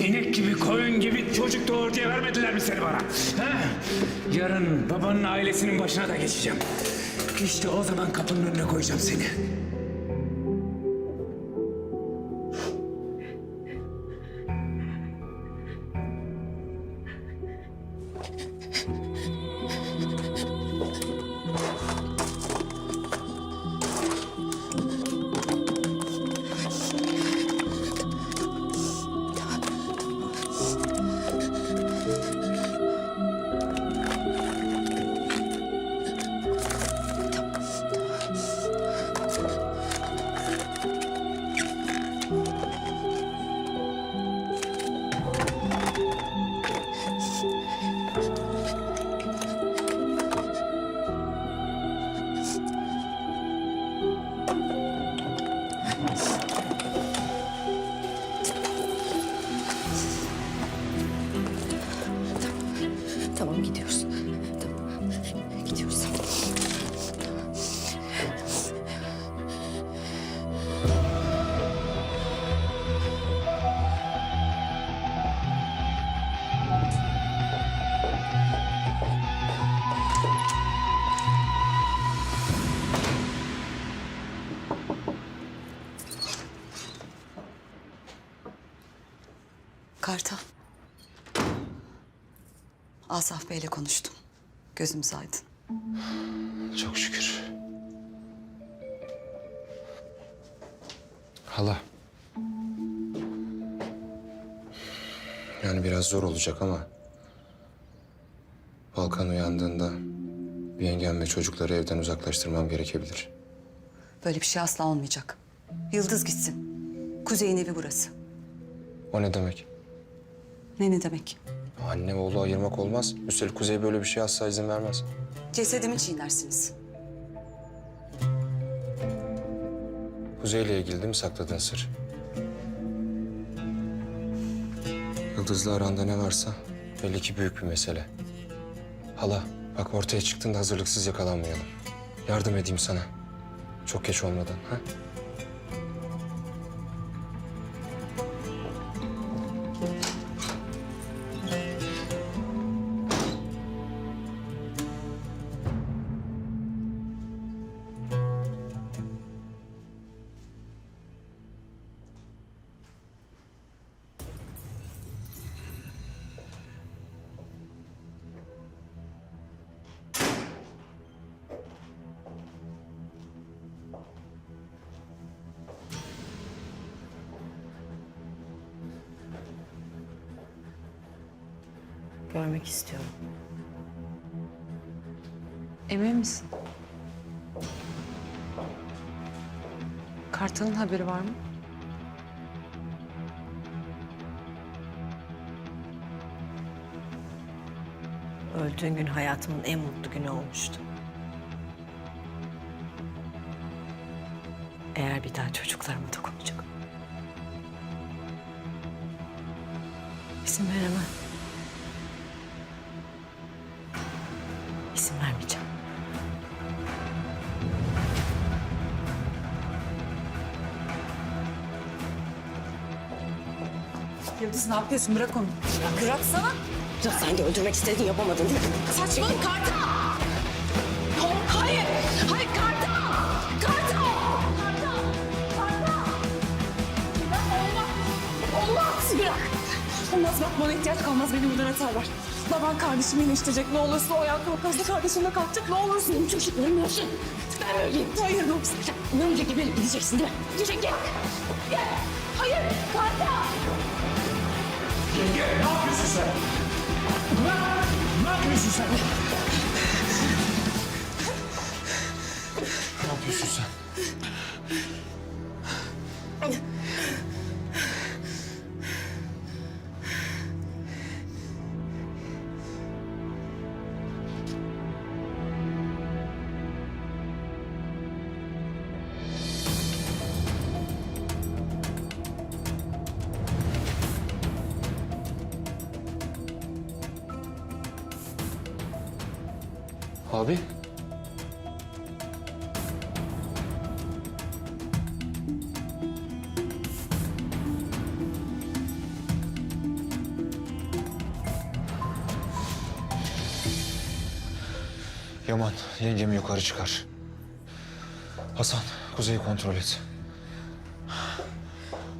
İnek gibi, koyun gibi çocuk doğur diye vermediler mi seni bana? Ha? Yarın babanın ailesinin başına da geçeceğim. İşte o zaman kapının önüne koyacağım seni. Asaf Bey'le konuştum. Gözümüz aydın. Çok şükür. Hala. Yani biraz zor olacak ama... Balkan uyandığında yengem ve çocukları evden uzaklaştırmam gerekebilir. Böyle bir şey asla olmayacak. Yıldız gitsin. Kuzey'in evi burası. O ne demek? Ne ne demek? Anne oğlu ayırmak olmaz. Üstelik Kuzey böyle bir şey asla izin vermez. Cesedimi çiğnersiniz. Kuzey'le ilgili değil mi sakladığın sır? Yıldız'la aranda ne varsa belli ki büyük bir mesele. Hala bak ortaya çıktığında hazırlıksız yakalanmayalım. Yardım edeyim sana. Çok geç olmadan. Ha? Görmek istiyorum. Emin misin? Kartal'ın haberi var mı? Öldüğün gün hayatımın en mutlu günü olmuştu. Eğer bir daha çocuklarıma dokunacak. İzin veremem. İzin vermeyeceğim. Yıldız ne yapıyorsun? Bırak onu. Bıraksana. Ya sen de öldürmek istedin yapamadın değil mi? Saçmalık Kartal! Hayır! Hayır Kartal! Kartal! Kartal! Kartal! Bırak olmaz! Olmaz! Bırak! Olmaz bak bana ihtiyaç kalmaz benim buradan atar var. Baban kardeşimi iyileştirecek ne olursa o ayağa kalkarsa kardeşim de kalkacak ne olursun. Benim çocuklarım olsun. Ben öleyim. Hayır yoksa. Önce gibi gideceksin değil mi? Gidecek gel. Gel. Hayır Kartal! Yenge ne yapıyorsun sen? Bırak! Ne yapıyorsun sen? Ne yapıyorsun sen? Abi. Yaman, yengemi yukarı çıkar. Hasan, kuzeyi kontrol et.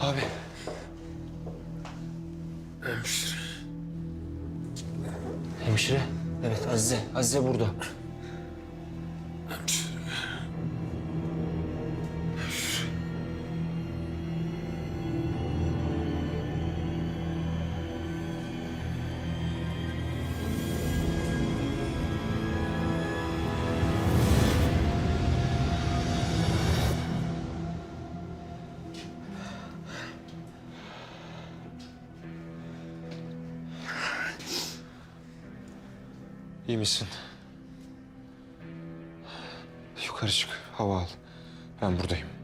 Abi. Hemşire. Hemşire? Evet, Azize. Azize burada. İyi misin? Yukarı çık, hava al. Ben buradayım.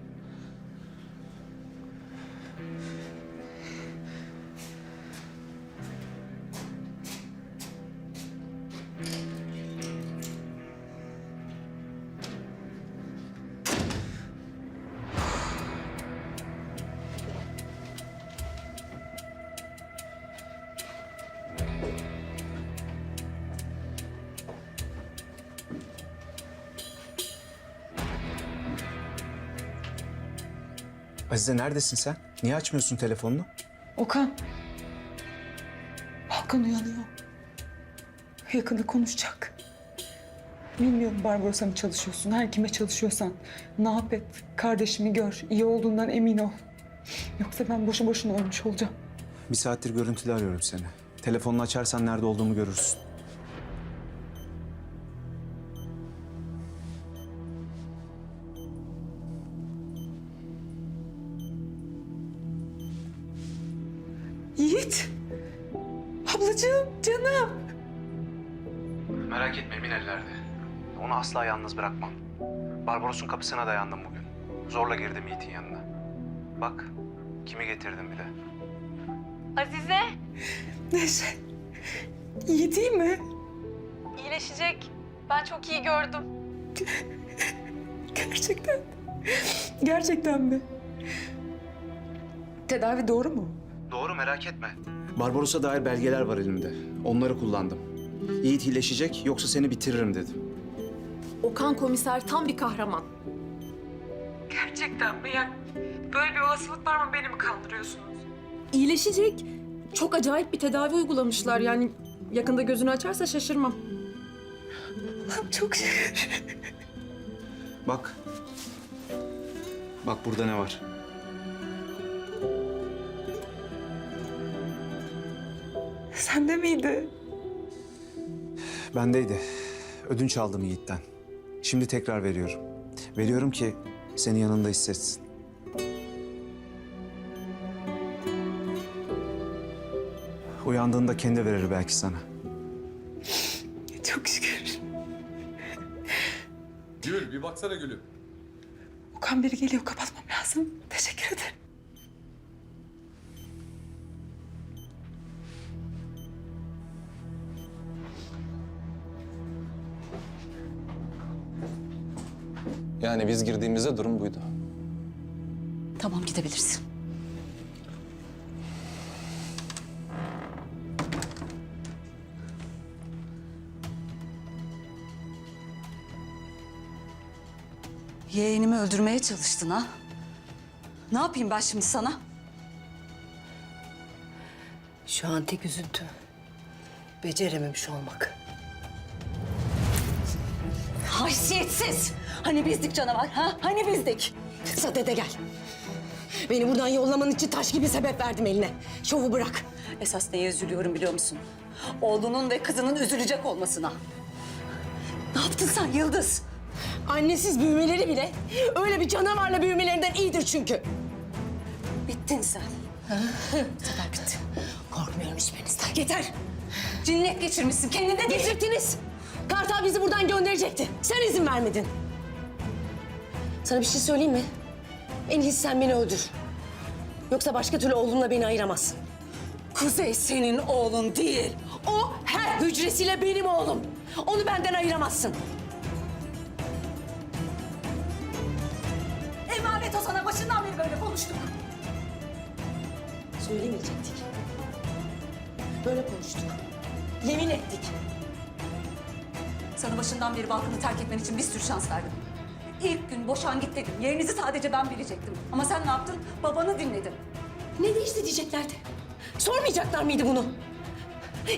Azize neredesin sen? Niye açmıyorsun telefonunu? Okan. Hakan uyanıyor. Yakında konuşacak. Bilmiyorum Barbaros'a mı çalışıyorsun, her kime çalışıyorsan. Ne yap et, kardeşimi gör, iyi olduğundan emin ol. Yoksa ben boşu boşuna ölmüş olacağım. Bir saattir görüntülü arıyorum seni. Telefonunu açarsan nerede olduğumu görürsün. Barbaros'un kapısına dayandım bugün. Zorla girdim Yiğit'in yanına. Bak kimi getirdim bir de. Azize Neşe, iyi değil mi? iyileşecek. Ben çok iyi gördüm. Gerçekten. Gerçekten mi? Tedavi doğru mu? Doğru merak etme. Barbaros'a dair belgeler var elimde. Onları kullandım. Yiğit iyileşecek yoksa seni bitiririm dedim. Okan komiser tam bir kahraman. Gerçekten mi? Yani böyle bir olasılık var mı beni mi kandırıyorsunuz? İyileşecek. Çok acayip bir tedavi uygulamışlar yani yakında gözünü açarsa şaşırmam. Allah'ım çok şükür. Bak. Bak burada ne var? Sende miydi? Bendeydi. Ödünç aldım Yiğit'ten. Şimdi tekrar veriyorum. Veriyorum ki seni yanında hissetsin. Uyandığında kendi verir belki sana. Çok şükür. Gül bir baksana gülüm. Okan biri geliyor kapatmam lazım. Teşekkür ederim. Yani biz girdiğimizde durum buydu. Tamam gidebilirsin. Yeğenimi öldürmeye çalıştın ha? Ne yapayım ben şimdi sana? Şu an tek üzüntü. Becerememiş olmak. Haysiyetsiz! Hani bizdik canavar ha? Hani bizdik? Sadede gel. Beni buradan yollaman için taş gibi sebep verdim eline. Şovu bırak. Esas neye üzülüyorum biliyor musun? Oğlunun ve kızının üzülecek olmasına. Ne yaptın sen Yıldız? Annesiz büyümeleri bile öyle bir canavarla büyümelerinden iyidir çünkü. Bittin sen. Bu sefer bitti. Korkmuyorum hiçbirinizden. Yeter. Cinnet geçirmişsin. Kendine değil. Kartal bizi buradan gönderecekti. Sen izin vermedin. Sana bir şey söyleyeyim mi? En iyisi sen beni öldür. Yoksa başka türlü oğlumla beni ayıramazsın. Kuzey senin oğlun değil. O her hücresiyle benim oğlum. Onu benden ayıramazsın. Emanet o sana başından beri böyle konuştuk. Söylemeyecektik. Böyle konuştuk. Yemin ettik. Sana başından beri Balkan'ı terk etmen için bir sürü şans verdim. İlk gün boşan git dedim. Yerinizi sadece ben bilecektim. Ama sen ne yaptın? Babanı dinledin. Ne değişti diyeceklerdi. Sormayacaklar mıydı bunu?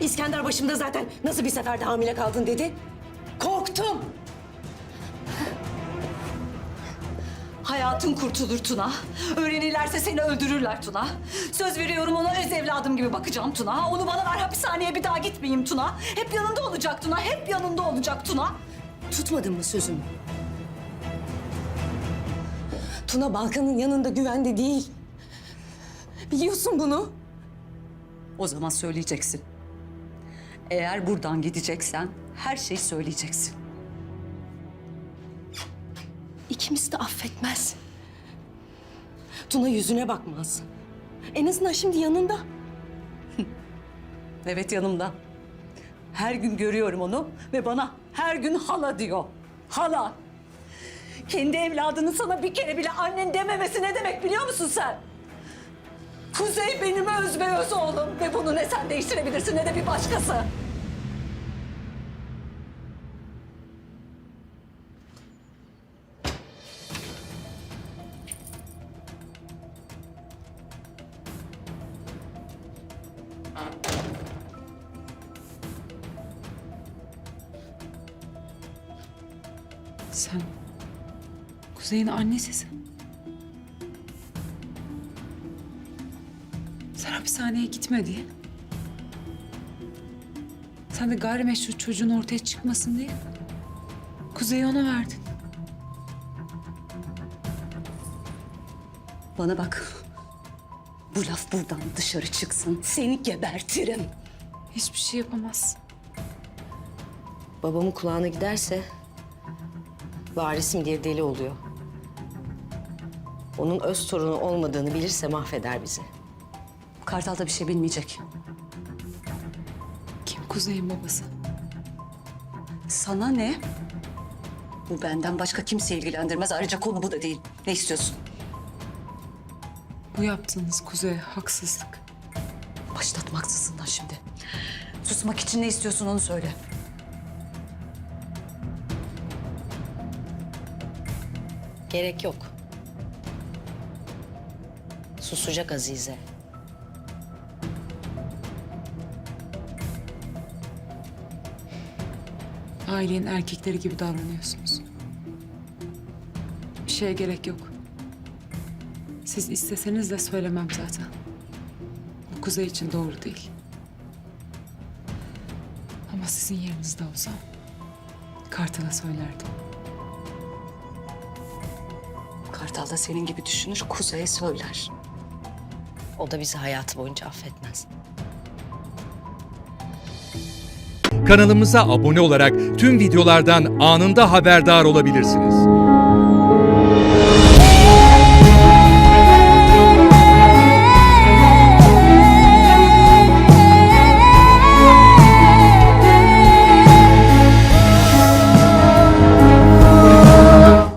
İskender başımda zaten nasıl bir seferde hamile kaldın dedi. Korktum. Hayatın kurtulur Tuna. Öğrenirlerse seni öldürürler Tuna. Söz veriyorum ona öz evladım gibi bakacağım Tuna. Onu bana ver hapishaneye bir daha gitmeyeyim Tuna. Hep yanında olacak Tuna. Hep yanında olacak Tuna. Tutmadın mı sözümü? Tuna Balkan'ın yanında güvende değil. Biliyorsun bunu. O zaman söyleyeceksin. Eğer buradan gideceksen her şeyi söyleyeceksin. İkimiz de affetmez. Tuna yüzüne bakmaz. En azından şimdi yanında. Evet yanımda. Her gün görüyorum onu ve bana her gün hala diyor. Hala. Kendi evladının sana bir kere bile annen dememesi ne demek biliyor musun sen? Kuzey benim öz ve öz oğlum ve bunu ne sen değiştirebilirsin ne de bir başkası. Sen Kuzey'in annesisin. Sen hapishaneye gitme diye. Sen de gayrimeşru çocuğun ortaya çıkmasın diye Kuzey'i ona verdin. Bana bak. Bu laf buradan dışarı çıksın. Seni gebertirim. Hiçbir şey yapamaz. Babamın kulağına giderse varisim diye deli oluyor. Onun öz torunu olmadığını bilirse mahveder bizi. Kartal da bir şey bilmeyecek. Kim Kuzey'in babası? Sana ne? Bu benden başka kimse ilgilendirmez. Ayrıca konu bu da değil. Ne istiyorsun? Bu yaptığınız Kuzey'e haksızlık. Başlatmaksızından şimdi. Susmak için ne istiyorsun onu söyle. Gerek yok. Susacak Azize. Ailenin erkekleri gibi davranıyorsunuz. Bir şeye gerek yok. Siz isteseniz de söylemem zaten. Bu Kuzey için doğru değil. Ama sizin yerinizde olsam Kartal'a söylerdim. Kartal da senin gibi düşünür, Kuzey'e söyler. O da bizi hayatı boyunca affetmez. Kanalımıza abone olarak tüm videolardan anında haberdar olabilirsiniz.